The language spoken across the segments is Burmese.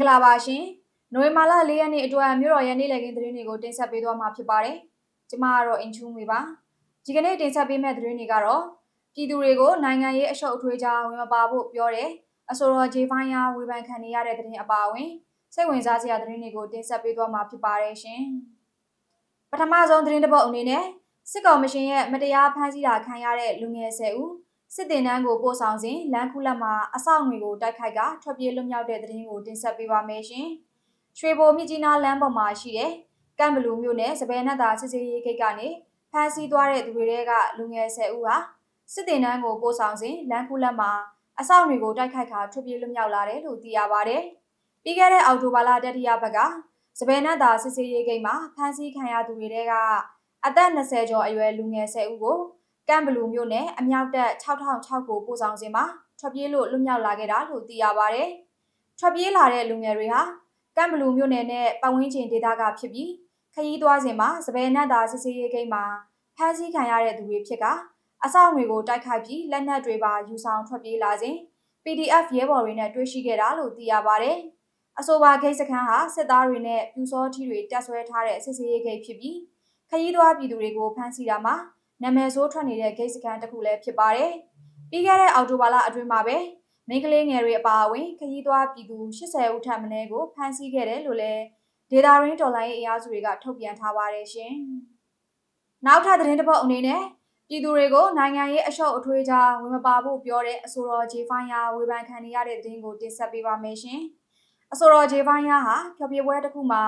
င်္ဂလာပါရှင်။နိုဝင်ဘာလ၄ရက်နေ့အတွက်မြို့တော်ရဲ့နေ့လည်ခင်းသတင်းတွေကိုတင်ဆက်ပေးသွားမှာဖြစ်ပါတယ်။ကျွန်မကတော့အင်ချူးငွေပါ။ဒီကနေ့တင်ဆက်ပေးမယ့်သတင်းတွေကတော့ပြည်သူတွေကိုနိုင်ငံရေးအရှုပ်အထွေးကြားဝင်မပါဖို့ပြောတယ်။အဆိုတော်ဂျေဖိုင်းယာဝေဖန်ခံနေရတဲ့သတင်းအပါအဝင်စိတ်ဝင်စားစရာသတင်းတွေကိုတင်ဆက်ပေးသွားမှာဖြစ်ပါတယ်ရှင်။ပထမဆုံးသတင်းတစ်ပုဒ်အနေနဲ့စစ်ကောင်မရှင်ရဲ့မတရားဖမ်းဆီးတာခံရတဲ့လူငယ်10ဦး စစ်တင်တန်းကိုပို့ဆောင်စဉ်လမ်းခုလက်မှာအဆောက်ငွေကိုတိုက်ခိုက်ကထွက်ပြေးလွတ်မြောက်တဲ့သတင်းကိုတင်ဆက်ပေးပါမယ်ရှင်။ရွှေဘိုမြကြီးနားလမ်းပေါ်မှာရှိတဲ့ကမ်ဘလူမြို့နယ်စပယ်နတ်သာစစ်စေးရေးဂိတ်ကနေဖမ်းဆီးသွားတဲ့သူတွေကလူငယ်10ဦးဟာစစ်တင်တန်းကိုပို့ဆောင်စဉ်လမ်းခုလက်မှာအဆောက်ငွေကိုတိုက်ခိုက်ခါထွက်ပြေးလွတ်မြောက်လာတယ်လို့သိရပါတယ်။ပြီးခဲ့တဲ့အောက်တိုဘာလတတိယပတ်ကစပယ်နတ်သာစစ်စေးရေးဂိတ်မှာဖမ်းဆီးခံရသူတွေကအသက်20ကျော်အရွယ်လူငယ်10ဦးကို ကမ်ဘလူမြို့နယ်အမြောက်တပ်6006ကိုပို့ဆောင်စဉ်မှာထွက်ပြေးလို့လွတ်မြောက်လာခဲ့တာလို့သိရပါဗျ။ထွက်ပြေးလာတဲ့လူငယ်တွေဟာကမ်ဘလူမြို့နယ်နဲ့ပတ်ဝန်းကျင်ဒေသကဖြစ်ပြီးခရီးသွားစဉ်မှာစပယ်နတ်သာစစ်စေးရေးဂိတ်မှာဖမ်းဆီးခံရတဲ့သူတွေဖြစ်ကအဆောက်တွေကိုတိုက်ခိုက်ပြီးလက်နက်တွေပါယူဆောင်ထွက်ပြေးလာစဉ် PDF ရဲဘော်တွေနဲ့တွေ့ရှိခဲ့တာလို့သိရပါဗျ။အဆိုပါဂိတ်စခန်းဟာစစ်သားတွေနဲ့ပြူစောထီတွေတက်ဆွဲထားတဲ့စစ်စေးရေးဂိတ်ဖြစ်ပြီးခရီးသွားပြည်သူတွေကိုဖမ်းဆီးတာမှာ နာမည်ဆိုးထွက်နေတဲ့ဂိတ်စကန်တစ်ခုလည်းဖြစ်ပါတယ်။ပြီးခဲ့တဲ့အောက်တိုဘာလအတွင်းမှာပဲမိန်းကလေးငယ်တွေအပါအဝင်ခရီးသွားပြည်သူ80ဦးထပ်မင်းကိုဖမ်းဆီးခဲ့တယ်လို့လည်းဒေတာရင်းတော်လိုင်းအင်အားစုတွေကထုတ်ပြန်ထားပါတယ်ရှင်။နောက်ထပ်သတင်းတစ်ပုဒ်အနေနဲ့ပြည်သူတွေကိုနိုင်ငံရေးအရှုပ်အထွေးကြားဝင်မပါဖို့ပြောတဲ့အဆိုတော်ဂျေဖိုင်းယာဝေဖန်ခံနေရတဲ့သတင်းကိုတင်ဆက်ပေးပါမယ်ရှင်။အဆိုတော်ဂျေဖိုင်းယာဟာဖျော်ဖြေပွဲတစ်ခုမှာ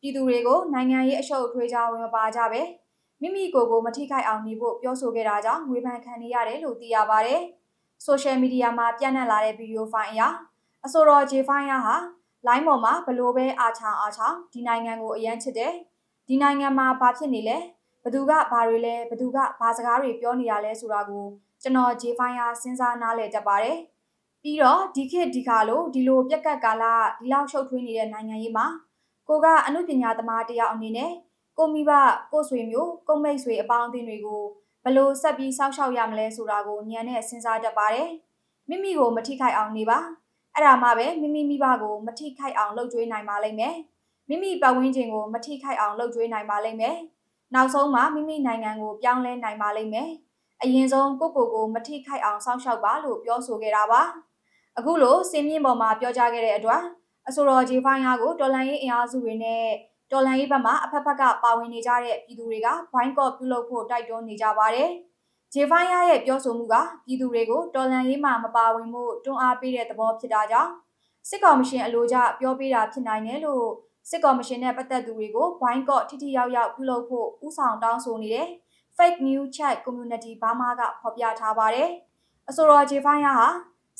ပြည်သူတွေကိုနိုင်ငံရေးအရှုပ်အထွေးကြားဝင်မပါကြပဲ။ မိမိကိုယ်ကိုမထိခိုက်အောင်နေဖို့ပြောဆိုခဲ့တာကြောင့်ငွေပန်ခံနေရတယ်လို့သိရပါတယ်။ဆိုရှယ်မီဒီယာမှာပြန့်နှံ့လာတဲ့ဗီဒီယိုဖိုင်အရအဆိုတော်ဂျေဖိုင်ယာဟာလိုင်းပေါ်မှာဘလို့ပဲအားချောင်းအားချောင်းဒီနိုင်ငံကိုအရန်ချစ်တယ်။ဒီနိုင်ငံမှာဘာဖြစ်နေလဲဘသူကဘာတွေလဲဘသူကဘာစကားတွေပြောနေရလဲဆိုတာကိုကျွန်တော်ဂျေဖိုင်ယာစဉ်းစားနားလည်တတ်ပါတယ်။ပြီးတော့ဒီခေတ်ဒီခါလို့ဒီလိုပြက်ကတ်ကာလဒီလောက်ရှုပ်ထွေးနေတဲ့နိုင်ငံရေးမှာကိုကအမှုပညာသမားတယောက်အနေနဲ့ ကိုမိဘကိုဆွေမျိုးကိုမိတ်ဆွေအပေါင်းအသင်းတွေကိုဘလို့ဆက်ပြီးစောင့်ရှောက်ရမလဲဆိုတာကိုညံနဲ့စဉ်းစားတတ်ပါတယ်မိမိကိုမထိခိုက်အောင်နေပါအဲ့ဒါမှပဲမိမိမိဘကိုမထိခိုက်အောင်လှုပ်ကြွေးနိုင်ပါလိမ့်မယ်မိမိပတ်ဝန်းကျင်ကိုမထိခိုက်အောင်လှုပ်ကြွေးနိုင်ပါလိမ့်မယ်နောက်ဆုံးမှာမိမိနိုင်ငံကိုပြောင်းလဲနိုင်ပါလိမ့်မယ်အရင်ဆုံးကိုကိုကိုမထိခိုက်အောင်စောင့်ရှောက်ပါလို့ပြောဆိုခဲ့တာပါအခုလိုစင်မြင့်ပေါ်မှာပြောကြားခဲ့တဲ့အတွက်အဆိုတော်ဂျေဖိုင်းယာကိုတော်လန်ရေးအင်အားစုတွေနဲ့ တော်လန်ရေးဘက်မှာအဖက်ဖက်ကပါဝင်နေကြတဲ့ပြည်သူတွေကဘိုင်းကော့ပြုလုပ်ဖို့တိုက်တွန်းနေကြပါတယ်။ဂျေဖိုင်းယာရဲ့ပြောဆိုမှုကပြည်သူတွေကိုတော်လန်ရေးမှာမပါဝင်မှုတွန်းအားပေးတဲ့သဘောဖြစ်တာကြောင့်စစ်ကောင်မရှင်အလို့ကြပြောပေးတာဖြစ်နိုင်တယ်လို့စစ်ကောင်မရှင်နဲ့ပတ်သက်သူတွေကိုဘိုင်းကော့ထိထိရောက်ရောက်ပြုလုပ်ဖို့ဥဆောင်တောင်းဆိုနေတဲ့ fake news chat community ဘာမာကဖော်ပြထားပါတယ်။အဆိုတော်ဂျေဖိုင်းယာဟာ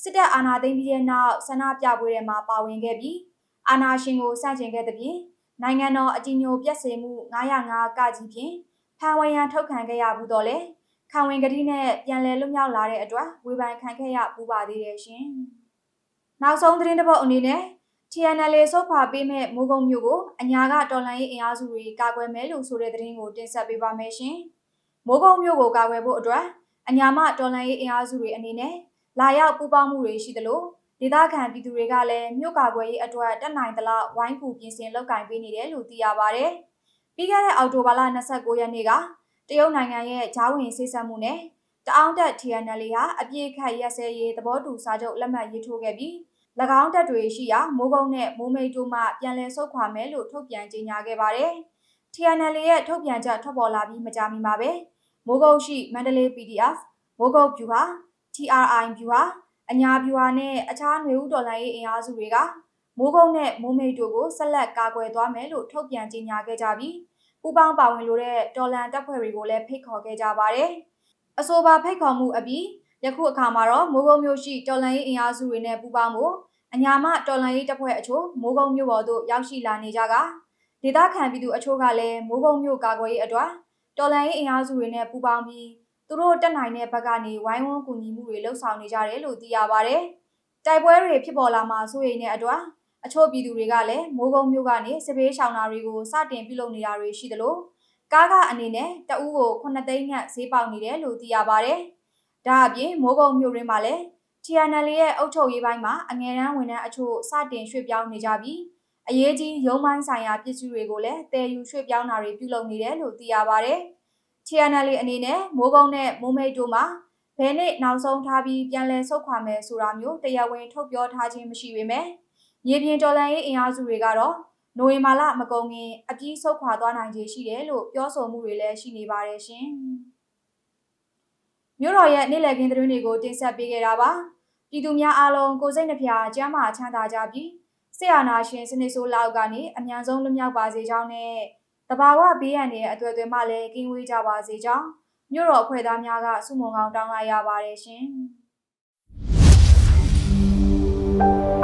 စစ်တပ်အာဏာသိမ်းပြီးတဲ့နောက်ဆန္ဒပြပွဲတွေမှာပါဝင်ခဲ့ပြီးအာဏာရှင်ကိုစန့်ကျင်ခဲ့တဲ့ပြင် နိုင်ငံတော်အကြီးညိုပြက်စေမှု905ကကြီးဖြင့်ဖန်ဝရန်ထုတ်ခံခဲ့ရဘူးတော့လေခံဝင်ကတိနဲ့ပြန်လည်လွတ်မြောက်လာတဲ့အတွက်ဝေဖန်ခံခဲ့ရပူပါသေးတယ်ရှင်။နောက်ဆုံးသတင်းတစ်ပုဒ်အနေနဲ့ TNL ဆုတ်ခွာပေးမဲ့မိုးကုံမျိုးကိုအညာကတော်လန်ရေးအင်အားစုတွေကာကွယ်မယ်လို့ဆိုတဲ့သတင်းကိုတင်ဆက်ပေးပါမယ်ရှင်။မိုးကုံမျိုးကိုကာကွယ်ဖို့အတွက်အညာမတော်လန်ရေးအင်အားစုတွေအနေနဲ့လာရောက်ပူးပေါင်းမှုတွေရှိသလို ဒေသခံပြည်သူတွေကလည်းမြို့ကာကွယ်ရေးအတွက်တက်နိုင်သလောက်ဝိုင်းကူပြင်ဆင်လုပ်ကင်ပေးနေတယ်လို့သိရပါဗျ။ပြီးခဲ့တဲ့အောက်တိုဘာလ29ရက်နေ့ကတရုတ်နိုင်ငံရဲ့ဂျားဝင်ဆေးဆံမှုနဲ့တအောင်းတက် TNL ဟာအပြည့်ခတ်ရက်စဲရေးသဘောတူစာချုပ်လက်မှတ်ရေးထိုးခဲ့ပြီး၎င်းတပ်တွေရှိရာမိုးကုန်းနဲ့မိုးမိတ်တို့မှပြန်လည်ဆုတ်ခွာမယ်လို့ထုတ်ပြန်ကြေညာခဲ့ပါတယ်။ TNL ရဲ့ထုတ်ပြန်ချက်ထွက်ပေါ်လာပြီးမကြာမီမှာပဲမိုးကုန်းရှိမန္တလေး PDF မိုးကုတ်ဖြူဟာ TRI ဖြူဟာ အညာပြူဟာနဲ့အခြားຫນွေဦးတော်လှန်ရေးအင်အားစုတွေကမိုးကုတ်နဲ့မိုးမိတ်တို့ကိုဆက်လက်ကာကွယ်သွားမယ်လို့ထုတ်ပြန်ကြေညာခဲ့ကြပြီးပူပေါင်းပါဝင်လိုတဲ့တော်လန်တပ်ဖွဲ့တွေကိုလည်းဖိတ်ခေါ်ခဲ့ကြပါတယ်။အဆိုပါဖိတ်ခေါ်မှုအပြီးယခုအခါမှာတော့မိုးကုတ်မြို့ရှိတော်လန်ရေးအင်အားစုတွေနဲ့ပူးပေါင်းဖို့အညာမတော်လန်ရေးတပ်ဖွဲ့အချို့မိုးကုတ်မြို့ပေါ်သို့ရောက်ရှိလာနေကြကဒေသခံပြည်သူအချို့ကလည်းမိုးကုတ်မြို့ကာကွယ်ရေးအတွက်တော်လန်ရေးအင်အားစုတွေနဲ့ပူးပေါင်းပြီး သူတို့တက်နိုင်တဲ့ဘက်ကနေဝိုင်းဝန်းကူညီမှုတွေလှုပ်ဆောင်နေကြတယ်လို့သိရပါတယ်။တိုက်ပွဲတွေဖြစ်ပေါ်လာမှာစိုးရိမ်တဲ့အတွက်အချို့ပြည်သူတွေကလည်းမိုးကုံမျိုးကနေစစ်ဘေးရှောင်တာတွေကိုစတင်ပြုလုပ်နေတာတွေရှိသလိုကားကအနေနဲ့တအူးကို9သိန်းငှက်ဈေးပေါက်နေတယ်လို့သိရပါတယ်။ဒါအပြင်မိုးကုံမျိုးရင်းမှာလည်း TNL ရဲ့အုပ်ချုပ်ရေးပိုင်းမှာအငယ်တန်းဝန်ထမ်းအချို့စတင်ရွှေ့ပြောင်းနေကြပြီးအရေးကြီးရုံးပိုင်းဆိုင်ရာပစ္စည်းတွေကိုလည်းတည်ယူရွှေ့ပြောင်းတာတွေပြုလုပ်နေတယ်လို့သိရပါဗျ။ TNL အနေနဲ့မိုးကုံနဲ့မိုးမိတ်တို့မှာဘယ်နှစ်နောက်ဆုံးထားပြီးပြန်လည်ဆုတ်ခွာမယ်ဆိုတာမျိုးတရားဝင်ထုတ်ပြောထားခြင်းမရှိပေမဲ့မြေပြင်တော်လှန်ရေးအင်အားစုတွေကတော့နိုဝင်ဘာလမကုန်ခင်အပြီးဆုတ်ခွာသွားနိုင်ခြေရှိတယ်လို့ပြောဆိုမှုတွေလည်းရှိနေပါတယ်ရှင်။မြို့တော်ရဲ့နေ့လည်ခင်းသတင်းတွေကိုတင်ဆက်ပေးခဲ့တာပါ။ပြည်သူများအားလုံးကိုစိတ်နှပြကျမ်းမာချမ်းသာကြပြီးဆရာနာရှင်စနစ်ဆိုးလောက်ကနေအများဆုံးလွတ်မြောက်ပါစေကြောင်းနဲ့တ ဘာဝဘေးရန်တွေအသွယ်သွယ်မှလည်းကင်းဝေးကြပါစေကြောင်းမြို့တော်အဖွဲ့သားများကစုမုံကောင်းတောင်းလိုက်ရပါတယ်ရှင်။